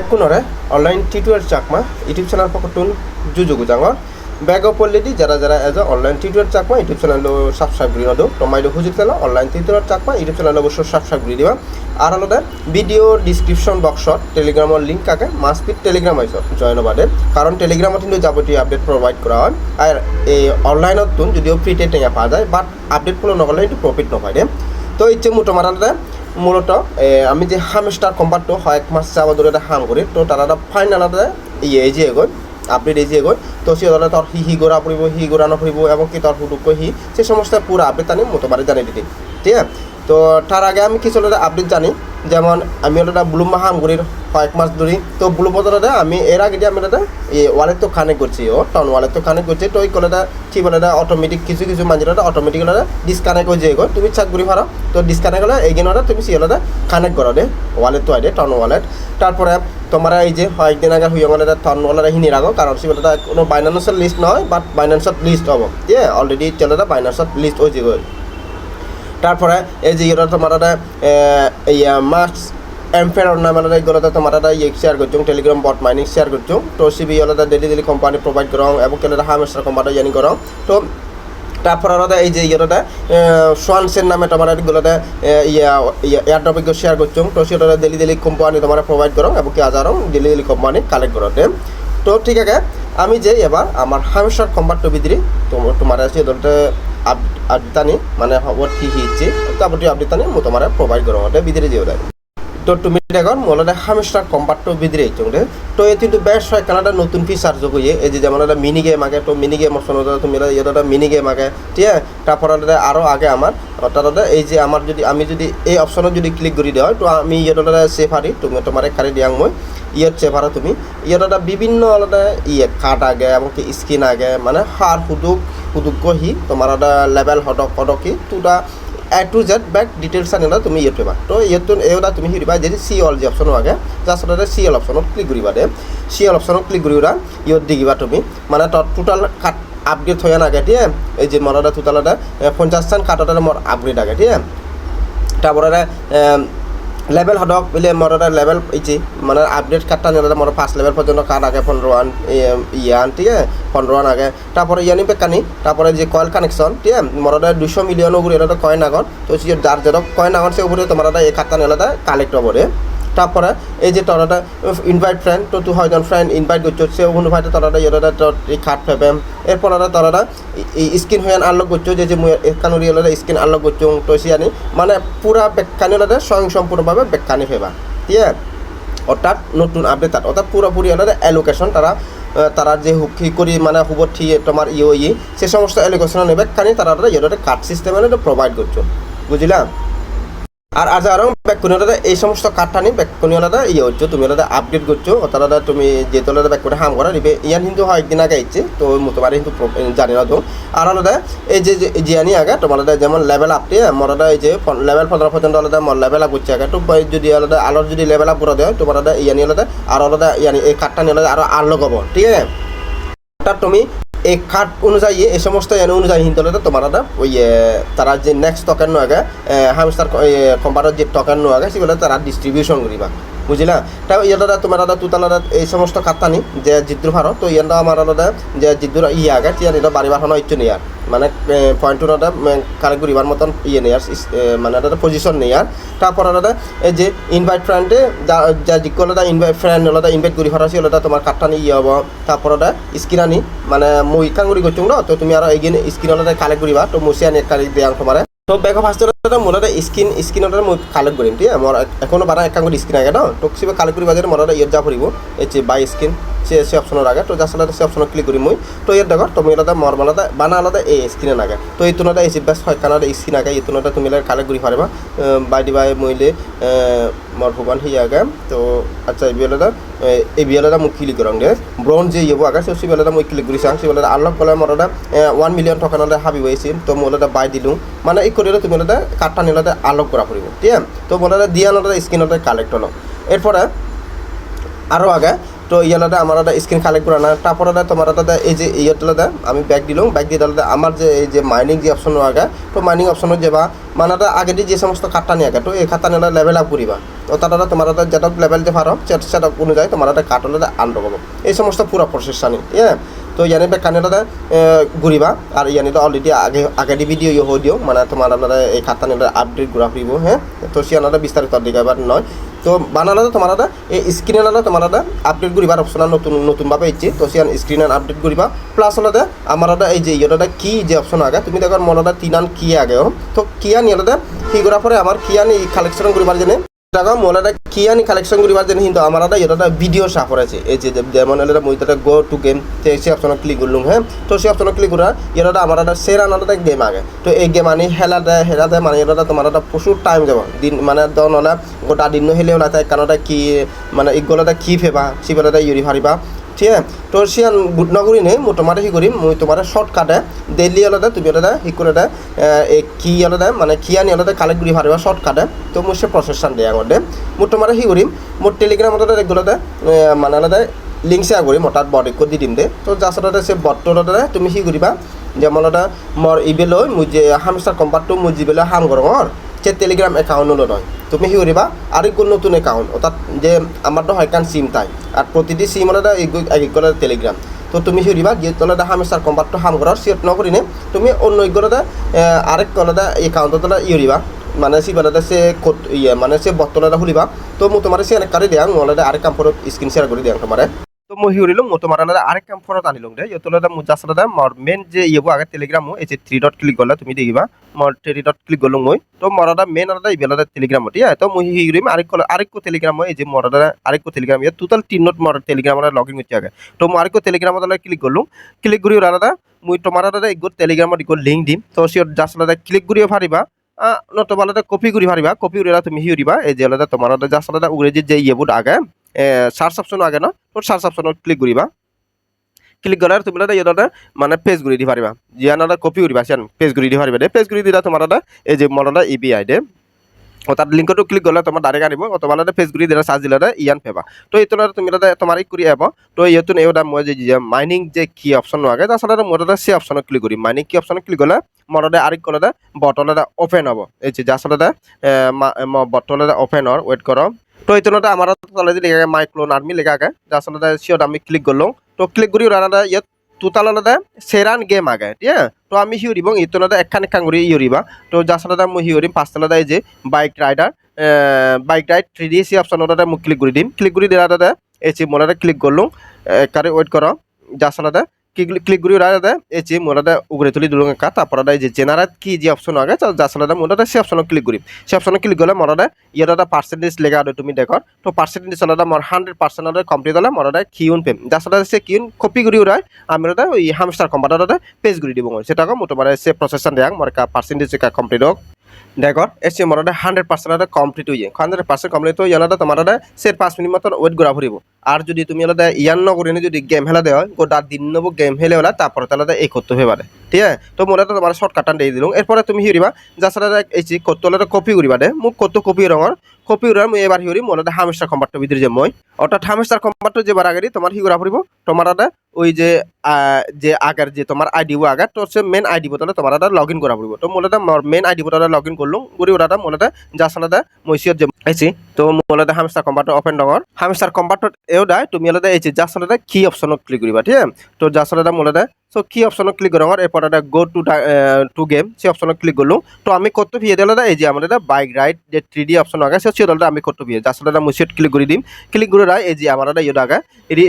এককুনরে online Tituar Chakma, YouTube channel পকটুন জুজুগু জাঙর ব্যাগ অফ অলরেডি যারা যারা age online Tituar Chakma, YouTube channel subscribe কৰি নদো। টমাইলো হুজুক তেল online Tituar Chakma, YouTube channel অবশ্য সাবস্ক্রাইব কৰি দিবা। আর আলাদা ভিডিও ডিসক্রিপশন বক্সত টেলিগ্রামৰ লিংক কাকে? মাছপিট টেলিগ্রাম আইস জয়েন বাদে কারণ টেলিগ্রামত কিন্তু যাবতীয় আপডেট প্রোভাইড করা হয়। আর এই অনলাইনত যদিও ফ্রিতে টেঙা পাওয়া যায় বাট আপডেট ফলো নগলে কিন্তু প্রফিট নহয় দে। তো ইচ্ছে মোটো মারাতে মূলত আমি যে হামস্টার কোম্পানিটো হয় এক মাস যাওয়া দূরে হাম করি, তো তাৰ এটা ফাইনাল এটা ইয়ে যে এগোয় আপডেট এজিয়ে এগোয়, তো সে ধরে তোর হি হি গোড়া পড়িব হি গোড়া নপড়িব এবং কি তোর হুটুক হি, সে সমস্ত পুরো আপডেট আমি মোটামুটি জানিয়ে দিতে। ঠিক আছে? তো তার আগে আমি কিছু আপডেট জানি। যেমন আমি ওটা ব্লুম হাম করি কয়েক মাস ধরে তো ব্লু বদলতে আমি এর আগে আমি এটা ওয়ালেট তো কানেক্ট করছি ও টাউন ওয়ালেট তো কানেক্ট করছি তো ওই কলেটা কি বলে এটা অটোমেটিক কিছু কিছু মানুষের অটোমেটিক হলে ডিসকানেক্ট হয়ে যায় তুমি চাক ঘুরি ফারো তো ডিসকানেক্ট হলে এই গেনটা তুমি সিএলটা কানেক্ট করো দে ওয়ালেট তো আইডে টাউন ওয়ালেট তারপরে তোমার এই যে কয়েকদিন আগে হুইয়া মানে টাউন ওয়ালেট হিনি রাখো কারণ সিএলটা কোনো বাইন্যান্সের লিস্ট নয় বাট বাইন্যান্সের লিস্ট হব। আছে অলরেডি চ্যানেলটা বাইন্যান্সের লিস্ট হয়ে যাবে তারপরে এই যে এটা তোমার একটা এই মাস এমফের নামে এগুলোতে তোমার ইয়ে শেয়ার করছ টেলিগ্রাম বট মাইনিং শেয়ার করছ তো সিবি হলে ডেলি ডেলি কোম্পানি প্রোভাইড করো এবং কেলে হামেস্টার কোম্পানি জানি করো। তো তারপরে আলাদা এই যে ইয়েটা সোয়ানসের নামে তোমার এগুলোতে ইয়া এয়ারটপিক শেয়ার করছ তো সেটা ডেলি ডেলি কোম্পানি তোমার প্রোভাইড করো এবং কি হাজারও ডেলি ডেলি কোম্পানি কালেক্ট করো তো ঠিক আছে, আমি যে এবার আমার হামেশার কোম্পানিটো ভিতরে তোমার আছে দলটা আপডানি মানে তারপর আপডানি মো তোমার প্রোভাইড করো ওটা ভিতরে যেও দেয় তো তুমি দেখো মোলাদে হামেশার কম্পার্টটো ভিতরে এইচংদে তো এই কিন্তু বেশ হয়, কানাডা নতুন ফিচার যোগ হয়ে এই যে যেমন একটা মিনি গেম আগে, তো মিনি গেম অপশন তুমি এটা একটা মিনি গেম আগে, ঠিক আছে? তারপরে আরও আগে আমার অর্থাৎ এই যে আমার যদি, আমি যদি এই অপশনত যদি ক্লিক করে দেওয়া হয়, তো আমি ইয়েটা সেফ হারি তুমি তোমার কারি দিয়াং মই ইয়ের চেফ হারা তুমি ইয়েটা একটা বিভিন্ন আলাদা ইয়ে কাট আগে এমনকি স্কিন আগে মানে হার হুদুক হুদুক গহি, তোমার একটা লেভেল হটক হটকি তুটা A to Z back details আনিলা তুমি ইয়ে পেবা তো ইয়েতো এওলা তুমি হিৰিবা যদি চি অল যে অপশ্যন আগে জাষ্ট ওটা চি এল অপশ্যনত ক্লিক কৰিবা দে চি এল অপশ্যনত ক্লিক কৰিবা ইয়ত দিগিবা তুমি মানে টোটাল কাট আপগ্রেড হয়ে ঠিক আছে? এই যে মরাটা টোটাল এটা পঞ্চাশটান কাটতে মোর আপগ্রেড আগে আছে? তারপরে লেভেল হদক বলে মোর এটা লেভেল ইচি মানে আপডেট কার্ডটা নিলে মোর পাঁচ লেভেল পর্যন্ত কার্ড আগে পনেরো ওয়ান ইয়ান ঠিক আছে পনেরো ওয়ান আগে তারপরে ইয়ানি পেকানি তারপরে যে কয়েল কানেকশন ঠিক আছে মোর দুশো মিলিয়ন উপরে এটা কয়েন আগত তো যার যেটা কয়েন আগত সে উপরে তোমার এই কার্ডটা নিলে কালেক্ট হব রে তারপরে এই যে তোরা ইনভাইট ফ্রেন্ড তো টু হাজার ফ্রেন্ড ইনভাইট করছ সে অনুভাবে তোরা ইয়েটা তোর কার্ড ফেবে। এরপর তোরা এই স্ক্রিন হয়ে আনলক করছ যে যে হলে স্ক্রিন আনলক করছ তো সিয়ানি মানে পুরা বেকানি হলে স্বয়ং সম্পূর্ণভাবে বেকানি ফেবা ঠিক আছে অর্থাৎ নতুন আপডেট তাত অর্থাৎ পুরোপুরি হলে অ্যালোকেশন তারা তারা যে হুক করি মানে হুবর ঠি তোমার ইয়ে ইয়ে সে সমস্ত অ্যালোকেশন নেবে কানি তারা ইয়ে কার্ড সিস্টেমে প্রোভাইড করছ বুঝলাম আর আজ আরও ব্যাকুনিওলাদা এই সমস্ত কাঠটানি ব্যাকুনিওলাদা ইয়ে হচ্ছে, তুমি ওলাদা আপডেট করছ অতালাদা তুমি যেহেতু ওলাদা ব্যাকুনে হাম করা, নিবে, ইয়ান কিন্তু হয় একদিন আগে ইচ্ছে তো মোটামুটি কিন্তু জানি না তো। আর আলাদা এই যে জিয়ানি আগে, তোমার যেমন লেভেল আপটি মরাদা এই যে লেভেল পনেরো পর্যন্ত আলাদা মর লেভেল আপ করছে আগে। তো যদি আলাদা আলোর যদি লেভেল আপ করে দেয়, তোমার ইয়ানি আলাদা আর আলাদা ইয়ানি, এই কাঠটানি আলাদা আরও আলো হব, ঠিক আছে? অর্থাৎ তুমি এই কার্ড অনুযায়ী, এই সমস্ত এন অনুযায়ী হিন্দু তোমার ওই তারা যে নেক্সট টকেন আগে হামস্টার কোম্পানির যে টকেন আগে, সেগুলো তারা ডিস্ট্রিবিউশন করিবা। বুঝলা? তা ইয়াটা তোমার আলাদা তুতালাদা এই সমস্ত কাত্তানি যে জিদ্দুর ভারত তো ইয়াটা আমার আলাদা যে জিদ্দুর ইয়ে আগে তিয়ার এটা বাড়ি বাড়ানো ইচ্ছে নেই আর মানে পয়েন্টুর একটা কালেক্ট করিবার মতন ইয়ে নেই আর মানে একটা পজিশন নেই আর তারপর আলাদা এই যে ইনভাইট ফ্রেন্ডে যা জিকো আলাদা ইনভাইট ফ্রেন্ড আলাদা ইনভাইট করি ফারাসি আলাদা তোমার কাটটানি ইয়ে হব। তারপর আলাদা স্ক্রিন আনি মানে মই কাঙ্গুরি করছ তো তুমি আর এগিয়ে স্ক্রিন আলাদা কালেক্ট করিবা তো মুসি আনি কালেক্ট দেওয়া তোমার তো বেগ অফ ফার্স্ট স্কিন স্ক্রিন মই কালেক্ট কৰিম ঠিক আছে? মোৰ এখনও বাৰা একাংগ স্কিন আগে ন তো কিবা কালেক্ট কৰিব যদি মোৰ ইয়াত যা ফুৰিব এই বাই স্ক্রিন সে সে অপশনের আগে, তো জাস্ট আলাদা সে অপশন ক্লিক করি মই, তো ইয়াত দেখো তুমি আলাদা মর আলাদা, বানা আলাদা এই স্ক্রিনে আগে। তো এই তুলনাটা এই বেশ হয়, কানাডা স্ক্রিন আগে এই তুলনাটা তুমি কালেক্ট কৰি পারিবা বাই বাই মইলে মর ভগবান হি আগে। তো আচ্ছা এই আলাদা এই আলাদা মই ক্লিক করং দে। ব্রন যে ইয়ে আগে সে আলাদা মই ক্লিক কৰিছোঁ সে আলাদা আনলক কলে মোৰ এটা ওৱান মিলিয়ন টকা আলাদা হাবি পাইছি তো মই আলাদা বাই দিলোঁ। মানে এই করে তুমি আলাদা কাঠটা নিলাদা আলোক করা ফুরিব ঠিক তো বলে দিয়া আলাদা স্ক্রিন আলাদা কালেক্ট হলো। এরপরে আরও আগে তো ইয়ালাদা আমার দাদা স্ক্রিন কালেক্ট করা না। তারপরে দাদা তোমার দাদা এই যে ইয়েটা দাদা আমি ব্যাগ দিলাম ব্যাগ দিয়ে দাদা আমার যে, এই যে মাইনিং যে অপশন আগে, তো মাইনিং অপশনত যাবা। মানে আগে যে সমস্ত খাতা নিয়ে তো এই খাতা নিয়ে লেভেল আপ করিবা। তো তার তোমার দাদা যেটা লেভেল দিয়ে পারো, সেটা অনুযায়ী তোমার কার্ড দাদা আনতে পাবো এই সমস্ত পুরো প্রসেস ঠিক আছে? তো ইয়ানি ব্যাগ কানে দাদা ঘুরিবা। আর ইয়ানি তো অলরেডি আগে আগে দি ভিডিও ইয়ে দিও। মানে তোমার দাদা এই খাতা নিয়ে আপডেট ঘুরা ফুরিব হ্যাঁ? তো সিয়ানাদা বিস্তারিত দিকে এবার নয়। তো বানালাদা তোমার দাদা এই স্ক্রিনে আলাদা তোমার দাদা আপডেট করিবার অপশন নতুন, নতুনভাবে ইচ্ছে তো সিয়ান স্ক্রিনে আপডেট করিবা। প্লাস আলাদা আমার দাদা এই যে ইয়েটা কি যে অপশন আগে, তুমি দেখো মনে দাদা তিনান কি আগে। তো কিয়ান আলাদা কি করার পরে আমার কিয়ান এই কালেকশন করিবার জন্য। দেখো, মন দাদা কিয়ানি কালেকশন করিবার জন্য কিন্তু আমার আদা এটা ভিডিও সাফর আছে এই যে যেমন হলে মই দাদা গো টু গেম তো সেই অপশনে ক্লিক করলুম হ্যাঁ? তো সেই অপশনে ক্লিক করা এটা আমার দাদা সেরা আনাদা গেম আগে। তো এই গেম আনি, হেলা দেয় হেলা দেয় মানে এটা তোমার দাদা প্রচুর টাইম যাব। দিন মানে দন হলে গোটা দিন হেলেও না, তাই কারণটা কি মানে ইগলটা কি ফেবা সিবেলাটা ইউরি ফারিবা। ঠিক আছে তো সিয়ান বুট নগরী নেই তোমার হি করিম মই তোমার শর্টকাটে ডেইলি আলাদা তুমি আলাদা হি করে কি আলাদা মানে কি আনি আলাদা কালেক্ট করি ফারিবা শর্টকাটে তো মই সে প্রসেসান দেয় আগতে মই তোমার হি করিম মোৰ টেলিগ্রাম আলাদা এগুলোতে মানে আলাদা লিংক কৰিম, মই তাত বট একো দি দিম দে। তো জাষ্ট সেই বটটোতে তুমি সি কৰিবা, যে মই আলাদা মোৰ ইবেলৈ মই যে হামষ্টাৰ কম্পাৰ্টটো মই যিবেলাই হাম কৰোঁ সে টেলিগ্রাম অ্যাকাউন্টও নয় তুমি কি করিবা আরেকগুলো নতুন একাউন্ট অর্থাৎ যে আমার তো হয়কান সিম তাই। আর প্রতিটি সিম হলে এগুলো টেলিগ্রাম তো তুমি হিরিবা যে তোলা হামেশার কম্পার্টটো হাম করার সিট নকরিনে তুমি অন্য এগুলোতে আরেক কলাদা একাউন্ট তোলা ইউরিবা মানে সিবালাদা সে কোড ইয়ে মানে সে বর্তলাদা খুলিবা। তো মো তোমার সে কারি দিয়াং, নহলে আরেক কাম স্ক্রিন শেয়ার করে দিয়াং তোমারে তো মই হিউরিলো মই তোমার আলাদা আরেক কাম ফরত আনিলুম দে। ইতলাদা মু জাসলাদা মর মেন যে ইয়েবো আগে টেলিগ্রাম এই যে থ্রি ডট ক্লিক করলে তুমি দেখিবা। মর থ্রি ডট ক্লিক করল মই। তো মরাদা মেন আলাদা ইবেলাদা টেলিগ্রাম আছে? তো মই হিউরিম কল আরেক টেলিগ্রাম এই যে মরাদা আরেক টেলিগ্রাম ইয়ে টোটাল তিন নট মর টেলিগ্রাম আলাদা লগইন করতে আগে তো মই আরেক টেলিগ্রাম ক্লিক করল ক্লিক করি আলাদা মই তোমার আলাদা ইগো টেলিগ্রামত ইগো লিঙ্ক দিম। তো সিও জাসলাদা ক্লিক করিও পারিবা নতুবা কপি করি পারিবা কপি করি তুমি হিউরিবা এই যে তোমার আলাদা জাস্ট আলাদা উংরেজির যে ইয়েবুট আগে সার্চ অপশন আগে ন তো সার্চ অপশনত ক্লিক করিবা ক্লিক করার তুমি দাদা ইয়ে মানে পেজ ঘুরি দি পারিবা জিয়ানাদা কপি করিবা সিয়ান পেজ ঘুরি দি পারিবা দে। পেজ ঘুরি দিলা তোমার এই যে মরাদা ইবিআই দে। তার লিঙ্কটো ক্লিক করলে তোমার ডাইরেক্ট আনিব। অথবা পেজ ঘুরি দিলা সার্চ দিলা ইয়ান পেবা তো এই তোলা তুমি দাদা তোমার ই করি আব তো ইয়েতুন এই মই যে মাইনিং যে কি অপশন আগে তার সাথে মই দাদা সে অপশনত ক্লিক করি মাইনিং কি অপশনত ক্লিক করলে মরদে আরেক কলে দা বটলে দা ওপেন হব। এই যে সাথে বটলে দা ওপেন হর ওয়েট করো তো এই তোলা আমার তলে লেখা মাইক্লোন আর্মি লেখা আগে যার সাথে শিওর আমি ক্লিক করলাম তো ক্লিক ওরা ইয়াত আলাদা সেরান গেম আগে ঠিক তো আমি হিউরিব ইতো আলাদা একখান একখান করে ইউরিবা তো সাথে মই হিউরিম পাঁচটা আলাদা এই যে bike rider bike ride three D C option ওটা মই ক্লিক করে দিম। ক্লিক করে দিলা দাদা এই মোলাটা ক্লিক করলাম কারে ওয়েট করো যার দাদা এই যে মোলাটা উগরে তুলি দিলুম একা তারপর এই যে জেনারেট কি যে অপশন আগে যার সাথে মোলাটা সে অপশন ক্লিক করি। সে অপশন ক্লিক করলে মরাদা ইয়ার একটা পার্সেন্টেজ লেখা আর তুমি দেখো। তো পার্সেন্টেজ আলাদা মর হান্ড্রেড পার্সেন্ট কমপ্লিট হলে মরাদা কিউন পেম। সাথে সে কিউন কপি করি ওরাই আমি ওটা ওই হামস্টার কম্পাউটারতে পেজ করে দিব। সেটাকে মোটামুটি সে প্রসেসন দেখ, মর পার্সেন্টেজ কমপ্লিট হোক। দেখো এসে মরাদা হান্ড্রেড পার্সেন্ট কমপ্লিট হয়ে যায়। হান্ড্রেড পার্সেন্ট কমপ্লিট হয়ে ইয়ালাদা তোমার সে পাঁচ মিনিট মতন ওয়েট ঘোরা ফুরিব আর যদি তুমি আলাদা ইয়ান নকরিনে যদি গেম খেলা দেওয়া হয় গোটা দিন নেব গেম খেলে হলে তারপরে তাহলে এই করতে হবে পারে ঠিক আছে? তো মোলা তো তোমার শর্টকাটটা দিয়ে দিলাম এরপরে তুমি হিরিবা যার সাথে এই যে কত হলে কপি করিবা দে। মোক কত কপি রঙর কপি উড়ার মই এবার হিরি মোলা হামেশার কম্পার্টর ভিতরে যে মই। অর্থাৎ হামেশার কম্পার্টর যে বার আগে তোমার হিগুরা ফুরিব তোমার ওই যে যে আগের যে তোমার আইডি আগে তোর সে মেন আইডি বোতলে তোমার লগ ইন করা পড়ব তো মোলাদা মেন আইডি বোতলে লগ ইন যার সাথে মইসিয়ত যে আইছি। তো মোলাদা হামেশার কম্পার্টর ওপেন ডঙর হামেশার কম্পার্টর এও দায় তুমি আলাদা এই যে যার সাথে কি অপশনত ক্লিক করিবা ঠিক তো সাথে মোলাদা সো কি অপশনত ক্লিক করঙর এরপর এটা গো টু টু গেম সেই অপশনত ক্লিক করলুম তো আমি কত ভিয়ে দিলে এই যে আমাদের বাইক রাইড যে থ্রি ডি অপশন আগে সে দলটা আমি কত ভিয়ে যার সাথে মুই ক্লিক করে দিম। ক্লিক করে রাই এই যে আমার ইয়ে আগে।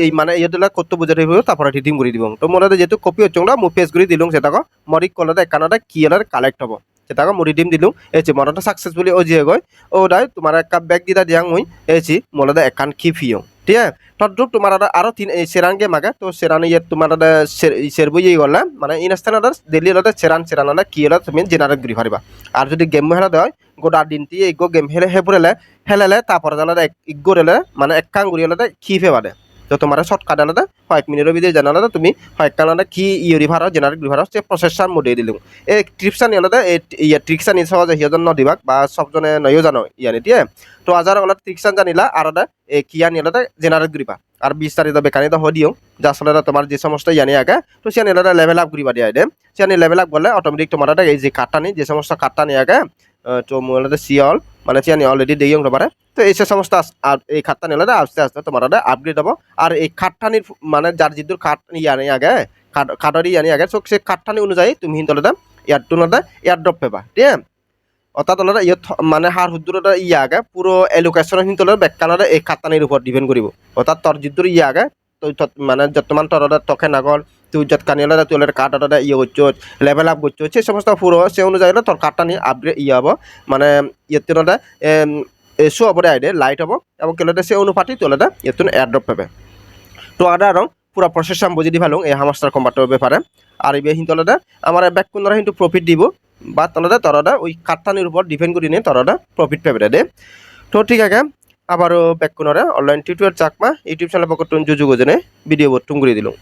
এই মানে ইয়ে দিলে কত বুঝাতে হইব তারপরে রিডিম করে দিব তো মোলাদা যেহেতু কপি হচ্ছে মু পেজ করে দিলুম সেটাকে মরি কলাদা একানাটা কি কালেক্ট হব। সেটাকে মু রিডিম দিলুম এই যে মরাটা সাকসেসফুলি ও যে গই ও দাই তোমার এক কাপ ব্যাগ দিদা দিয়াং মুই। এই মোলাদা একান কি ফিও। ঠিক আছে? তদ্রুপ তোমার আরও তিন সেরান গেম আগে তো সেরান ইয়ে তোমার সেরবো ইয়ে গলা মানে ইনস্টান ডেলি হলে সেরান সেরান হলে কি হলে তুমি জেনারেট করি পারিবা আর যদি গেম হেলা দেয় গোটা দিনটি ইগো গেম হেলে হে পুরেলে হেলেলে তারপরে জানালে ইগো রেলে মানে এক কাং গুড়ি হলে কি ফে বাদে তো তোমার শর্টকাট আলাদা কয়েক মিনিটের ভিতরে জানালে তুমি কয়েক কানাডা কি ইউরি ভাড়া জেনারেট ভাড়া সে প্রসেসার মোডে দিলুম এই ট্রিপসান আলাদা এই ইয়া ট্রিক্সান ইচ্ছা যে সিজন নদিবাক বা সবজনে নয়ও জানো ইয়ানি দিয়ে তো আজার অলপ ট্রিক্সান জানিলা আর এই কিয়ানি আলাদা জেনারেট করিবা আর বিস্তারিত বেকানিত হ দিও যার ফলে তোমার যে সমস্ত ইয়ানি আগে, তো সে নিলে লেভেল আপ করিবা দিয়ে দে সে আনি লেভেল আপ করলে অটোমেটিক তোমার এই যে কাটটা যে সমস্ত কাটটা নিয়ে আগে তো মূলত সিঅল মানে চিয়ানি অলরেডি দিয়ে পারে তো এই সমস্ত এই খাটটা নিলে আস্তে আস্তে তোমার আপগ্রেড হব। আর এই খাটটানির মানে যার যিদুর খাট ইয়ানি আগে, খাট- খাটরি ইয়ানি আগে, সে খাটটানি অনুযায়ী তুমি হিন্দলে ইয়ার টুনতে ইয়ার ড্রপ পেবা, ঠিক আছে? অর্থাৎ ওনারা ইয়ে মানে হার হুদ্দুরটা ইয়ে আগে, পুরো এলোকেশন হিন্তলে বেকানারে এই খাটটানির উপর ডিপেন্ড করিব। অর্থাৎ তোর যিদুর ইয়ে আগে, তো মানে যতমান তোর তখে নাগল তুই যত কানিয়ালে তুই কার্ডটা ইয়ে করছ লেভেল আপ করছ সেই সমস্ত পুরো সে অনুযায়ী তোর কার্ডটা আপগ্রেড ইয়ে হব। মানে ইয়েতে শো হব আইডে লাইট হব, এবং কেলতে সে অনুপাতি তোলে ইয়েতে এয়ারড্রপ পাবে। তো আদা রং, পুরা প্রসেস আমি বুঝি দি ভালো এই হামাস্টার কম্বার্টের ব্যাপারে। আর এই হিন্তলে আমার ব্যাক কোনরা কিন্তু প্রফিট দিব, বা তলতে তরদা ওই কাঠটানির উপর ডিপেন্ড করি নিয়ে তরদা প্রফিট পাবে দে। তো ঠিক আছে, আবারও ব্যাক কোনরে online tutorial Chakma, YouTube channel জুজু গজনে ভিডিও বর্তুম করে দিলাম।